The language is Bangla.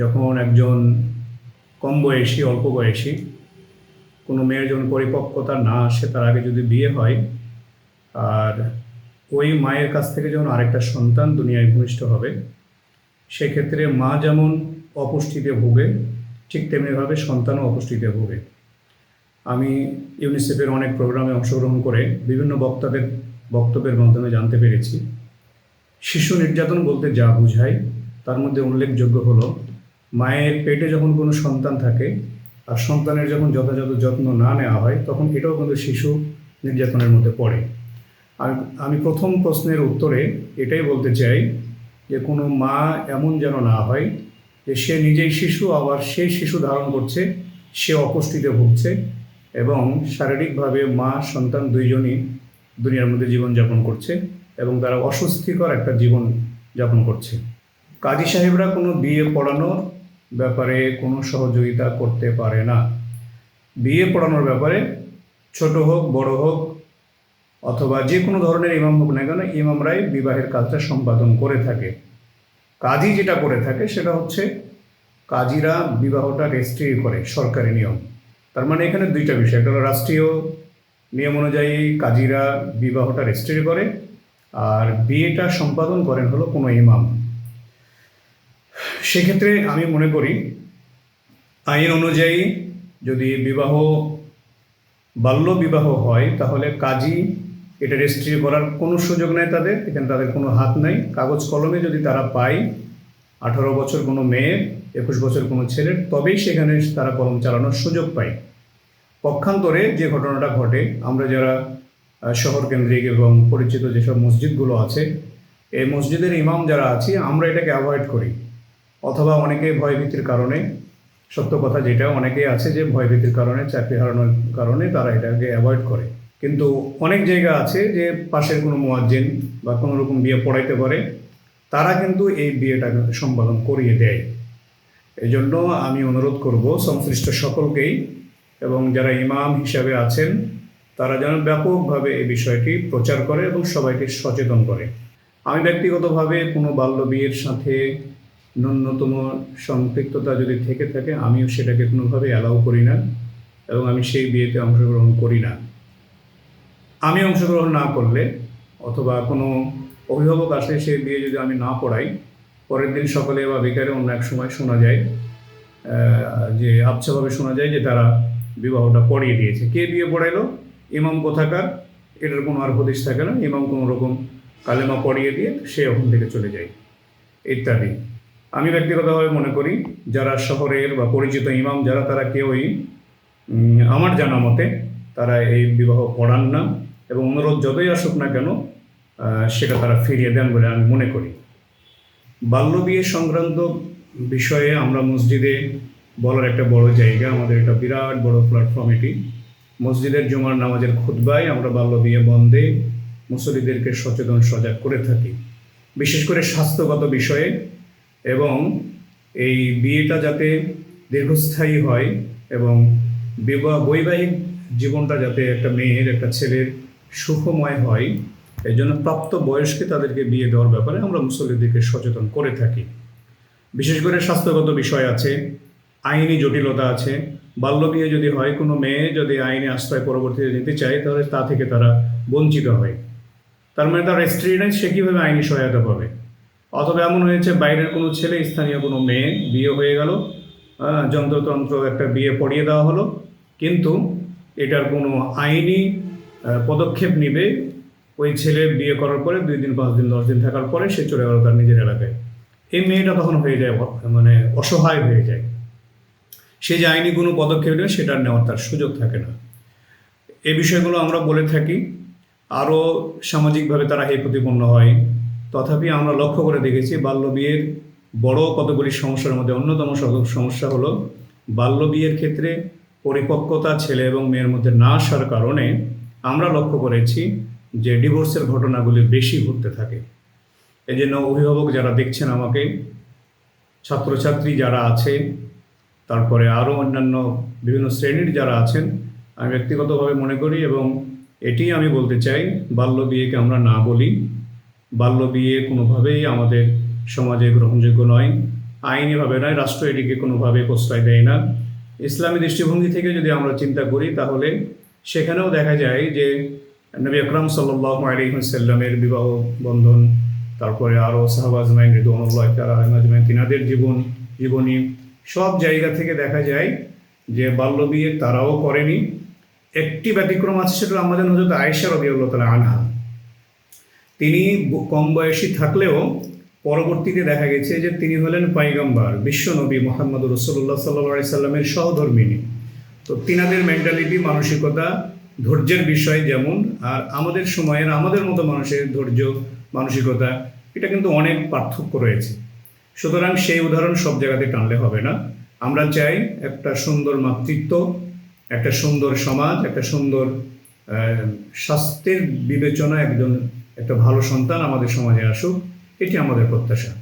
যখন একজন কম বয়সী, অল্প বয়সী, কোনো মেয়ের যখন পরিপক্কতা না আসে, তার আগে যদি বিয়ে হয়, আর ওই মায়ের কাছ থেকে যখন আরেকটা সন্তান দুনিয়ায় ভূমিষ্ঠ হবে, সেক্ষেত্রে মা যেমন অপুষ্টিতে ভোগে, ঠিক তেমনিভাবে সন্তানও অপুষ্টিতে ভোগে। আমি ইউনিসেফের অনেক প্রোগ্রামে অংশগ্রহণ করে বিভিন্ন বক্তাদের, বক্তব্যের মাধ্যমে জানতে পেরেছি। শিশু নির্যাতন বলতে যা বোঝায়, তার মধ্যে উল্লেখযোগ্য হলো মায়ের পেটে যখন কোনো সন্তান থাকে আর সন্তানের যখন যথাযথ যত্ন না নেওয়া হয়, তখন এটাও কিন্তু শিশু নির্যাতনের মধ্যে পড়ে। আর আমি প্রথম প্রশ্নের উত্তরে এটাই বলতে চাই যে, কোনো মা এমন যেন না হয় যে, সে নিজেই শিশু, আবার সেই শিশু ধারণ করছে, সে অপুষ্টিতে ভুগছে এবং শারীরিকভাবে মা, সন্তান দুইজনই দুনিয়ার মধ্যে জীবনযাপন করছে এবং তারা অস্বস্তিকর একটা জীবন যাপন করছে। কাজী সাহেবরা কোনো বিয়ে পড়ানোর ব্যাপারে কোনো সহযোগিতা করতে পারে না। বিয়ে পড়ানোর ব্যাপারে ছোট হোক, বড় হোক, অথবা যে কোনো ধরনের ইমাম হোক না কেন ইমামরাই বিবাহের কাজটা সম্পাদন করে থাকে। কাজী যেটা করে থাকে সেটা হচ্ছে কাজীরা বিবাহটা রেজিস্ট্রি করে, সরকারি নিয়ম। তার মানে এখানে দুইটা বিষয়। একটা হলো রাষ্ট্রীয় নিয়ম অনুযায়ী কাজীরা বিবাহটা রেজিস্ট্রি করে, আর বিয়েটা সম্পাদন করেন হলো কোনো ইমাম। সেক্ষেত্রে আমি মনে করি, আইন অনুযায়ী যদি বিবাহ, বাল্য বিবাহ হয়, তাহলে কাজী এটা রেজিস্ট্রি করার কোনো সুযোগ নেই তাদের, এখানে তাদের কোনো হাত নাই। কাগজ কলমে যদি তারা পায়, আঠারো বছর কোনো মেয়ের একুশ বছর কোনো ছেলের, তবেই সেখানে তারা কলম চালানোর সুযোগ পায়। পক্ষান্তরে যে ঘটনাটা ঘটে, আমরা যারা শহর কেন্দ্রিক এবং পরিচিত যেসব মসজিদগুলো আছে, এই মসজিদের ইমাম যারা আছি, আমরা এটাকে অ্যাভয়েড করি। অথবা অনেকে ভয়ভীতির কারণে, সত্য কথা যেটা অনেকেই আছে যে ভয়ভীতির কারণে চাকরি হারানোর কারণে তারা এটাকে অ্যাভয়েড করে। কিন্তু অনেক জায়গা আছে যে পাশের কোনো মোয়াজ্জেন বা কোনো রকম বিয়ে পড়াইতে পারে, তারা কিন্তু এই বিয়েটা সম্পাদন করিয়ে দেয়। এই জন্য আমি অনুরোধ করব সংশ্লিষ্ট সকলকেই এবং যারা ইমাম হিসাবে আছেন, তারা যেন ব্যাপকভাবে এই বিষয়টি প্রচার করে এবং সবাইকে সচেতন করে। আমি ব্যক্তিগতভাবে কোনো বাল্য বিয়ের সাথে ন্যূনতম সম্পৃক্ততা যদি থেকে থাকে, আমিও সেটাকে কোনোভাবে অ্যালাউ করি না এবং আমি সেই বিয়েতে অংশগ্রহণ করি না। আমি অংশগ্রহণ না করলে অথবা কোনো অভিভাবক আসে সেই বিয়ে যদি আমি না পড়াই, পরের দিন সকালে বা বিকালে অন্য এক সময় শোনা যায় যে আবছাভাবে শোনা যায় যে তারা বিবাহটা পড়িয়ে দিয়েছে। কে বিয়ে পড়াইলো? ইমাম কোথাকার? এটার কোনো আর হদিশ থাকে না। ইমাম কোনো রকম কালেমা পড়িয়ে দিয়ে সে ওখান থেকে চলে যায়। ইত্যাদি। আমি ব্যক্তিগতভাবে মনে করি, যারা শহরের বা পরিচিত ইমাম, যারা তারা কেউই আমার জানা মতে তারা এই বিবাহ পড়ান না এবং অনুরোধ যতই আসুক না কেন সেটা তারা ফিরিয়ে দেন বলে আমি মনে করি। বাল্য বিয়ে সংক্রান্ত বিষয়ে আমরা মসজিদে বলার একটা বড় জায়গা, আমাদের একটা বিরাট বড় প্ল্যাটফর্ম এটি। মসজিদের জুমার নামাজের খুতবায় আমরা বাল্য বিয়ে বন্ধে মুসলিদেরকে সচেতন সজাগ করে থাকি। বিশেষ করে স্বাস্থ্যগত বিষয়ে এবং এই বিয়েটা যাতে দীর্ঘস্থায়ী হয় এবং বিবাহ বৈবাহিক জীবনটা যাতে একটা মেয়ের, একটা ছেলের সুখময় হয় এই জন্য প্রাপ্ত বয়স্কে তাদেরকে বিয়ে দেওয়ার ব্যাপারে আমরা মুসল্লিদেরকে সচেতন করে থাকি। বিশেষ করে স্বাস্থ্যগত বিষয় আছে, আইনি জটিলতা আছে, বাল্য বিয়ে যদি হয়, কোনো মেয়ে যদি আইনে আশ্রয় পরবর্তীতে নিতে চায়, তাহলে তা থেকে তারা বঞ্চিত হয়। তার মানে তার স্ত্রী সে কীভাবে আইনি সহায়তা পাবে? অথবা এমন হয়েছে, বাইরের কোনো ছেলে, স্থানীয় কোনো মেয়ে, বিয়ে হয়ে গেল যন্ত্রতন্ত্র একটা বিয়ে পড়িয়ে দেওয়া হলো, কিন্তু এটার কোনো আইনি পদক্ষেপ নিবে ওই ছেলে বিয়ে করার পরে, দুই দিন, পাঁচ দিন, দশ দিন থাকার পরে সে চলে গেল তার নিজের এলাকায়। এই মেয়েটা তখন হয়ে যায় মানে অসহায় হয়ে যায়। সে যে আইনি কোনো পদক্ষেপ নেবে, সেটা নেওয়ার তার সুযোগ থাকে না। এই বিষয়গুলো আমরা বলে থাকি, আরও সামাজিকভাবে তারা হে প্রতিপন্ন হয় তথাপি আমরা লক্ষ্য করে দেখেছি বাল্য বিয়ের বড় কতগুলি সমস্যার মধ্যে অন্যতম সমস্যা হলো বাল্য বিয়ের ক্ষেত্রে পরিপক্কতা ছেলে এবং মেয়ের মধ্যে না আসার কারণে আমরা লক্ষ্য করেছি যে ডিভোর্সের ঘটনাগুলি বেশি ঘটতে থাকে। এই জন্য অভিভাবক যারা দেখছেন আমাকে, ছাত্রছাত্রী যারা আছে, তারপরে আরও অন্যান্য বিভিন্ন শ্রেণির যারা আছেন, আমি ব্যক্তিগতভাবে মনে করি এবং এটি আমি বলতে চাই, বাল্য বিয়েকে আমরা না বলি। বাল্য বিয়ে কোনোভাবেই আমাদের সমাজে গ্রহণযোগ্য নয়, আইনিভাবে নয় রাষ্ট্র এটিকে কোনোভাবে প্রশ্রয় দেয় না। ইসলামী দৃষ্টিভঙ্গি থেকে যদি আমরা চিন্তা করি, তাহলে সেখানেও দেখা যায় যে নবী আকরাম সাল্লাহ বিবাহ বন্ধন, তারপরে আরও সাহাবাজমাইন রিদুল্লাহ আজমাইন, তিনাদের জীবন, জীবনী, সব জায়গা থেকে দেখা যায় যে বাল্য বিয়ে তারাও করেনি। একটি ব্যতিক্রম আছে সেটা আমাদের হজরত আয়েশা তালা আনহা। তিনি কম বয়সী থাকলেও পরবর্তীতে দেখা গেছে যে তিনি হলেন পাইগম্বার বিশ্বনবী মোহাম্মদ রসুল্লাহ সাল্লাহ সাল্লামের সহধর্মিনী। তো তিনাদের মেন্টালিটি মানসিকতা ধৈর্যের বিষয় যেমন, আর আমাদের সময়ের, আমাদের মতো মানুষের ধৈর্য, মানসিকতা, এটা কিন্তু অনেক পার্থক্য রয়েছে। সুতরাং সেই উদাহরণ সব জায়গাতে টানলে হবে না। আমরা চাই একটা সুন্দর মাতৃত্ব, একটা সুন্দর সমাজ, একটা সুন্দর স্বাস্থ্যের বিবেচনা একজন একটা ভালো সন্তান আমাদের সমাজে আসুক এটি আমাদের প্রত্যাশা।